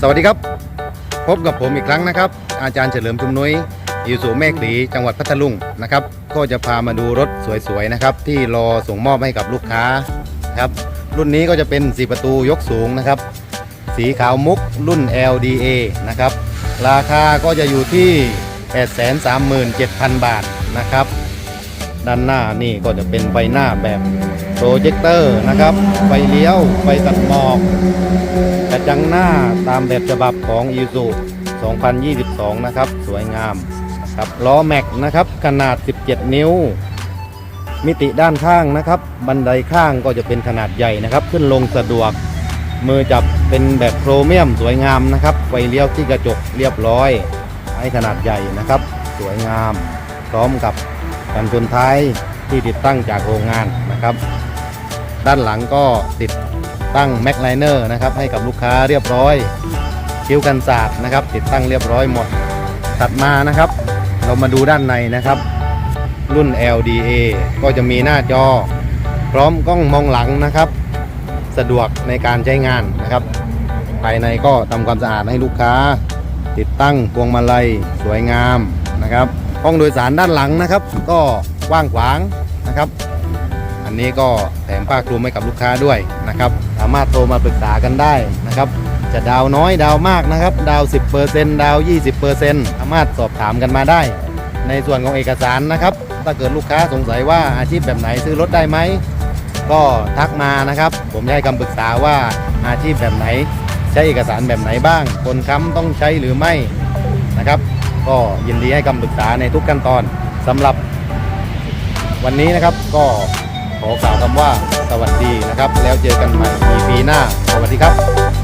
สวัสดีครับ พบกับผมอีกครั้งนะครับ อาจารย์เฉลิมชุมนุ้ยอยู่สู่แม่กลีจังหวัดพัทลุงนะครับ ก็จะพามาดูรถสวยๆนะครับ ที่รอส่งมอบให้กับลูกค้าครับรุ่นนี้ก็จะเป็นส4ประตูยกสูงนะครับ สีขาวมุกรุ่น LDA นะครับ ราคาก็จะอยู่ที่ 837,000 บาทนะครับ ด้านหน้านี่ก็จะเป็นไฟหน้าแบบโปรเจคเตอร์นะครับ ไฟเลี้ยว ไฟตัดหมอก จังหน้าตามแบบฉบับของ i s u 2022 นะครับ สวยงามนะครับล้อแม็กนะครับ ขนาด 17 นิ้ว มิติด้านข้างนะครับ บันไดข้างก็จะเป็นขนาดใหญ่นะครับ ขึ้นลงสะดวก มือจับเป็นแบบโครเมียมสวยงามนะครับไฟเลี้ยวที่กระจกเรียบร้อยให้ขนาดใหญ่นะครับ สวยงาม พร้อมกับกันชนท้ายที่ติดตั้งจากโรงงานนะครับ ด้านหลังก็ติด ตั้งแม็กไลเนอร์นะครับให้กับลูกค้าเรียบร้อยคิ้วกันศาสตร์นะครับ ติดตั้งเรียบร้อยหมด ตัดมานะครับ เรามาดูด้านในนะครับ รุ่น LDA ก็จะมีหน้าจอ พร้อมกล้องมองหลังนะครับ สะดวกในการใช้งานนะครับ ภายในก็ทำความสะอาดให้ลูกค้า ติดตั้งพวงมาลัยสวยงามนะครับห้องโดยสารด้านหลังนะครับ ก็กว้างขวางนะครับ อันนี้ก็แถมผ้าคลุมให้กับลูกค้าด้วยนะครับ สามารถโทรมาปรึกษากันได้นะครับ จะดาวน้อยดาวมากนะครับ ดาว 10%ดาว 20%สามารถสอบถามกันมาได้ ในส่วนของเอกสารนะครับ ถ้าเกิดลูกค้าสงสัยว่าอาชีพแบบไหนซื้อรถได้ไหม ก็ทักมานะครับ ผมจะให้คำปรึกษาว่าอาชีพแบบไหน ใช้เอกสารแบบไหนบ้าง คนค้ำต้องใช้หรือไม่นะครับ ก็ยินดีให้คำปรึกษาในทุกขั้นตอนสำหรับวันนี้นะครับก็ ขอกล่าวคำว่าสวัสดีนะครับ แล้วเจอกันใหม่ EP หน้า สวัสดีครับ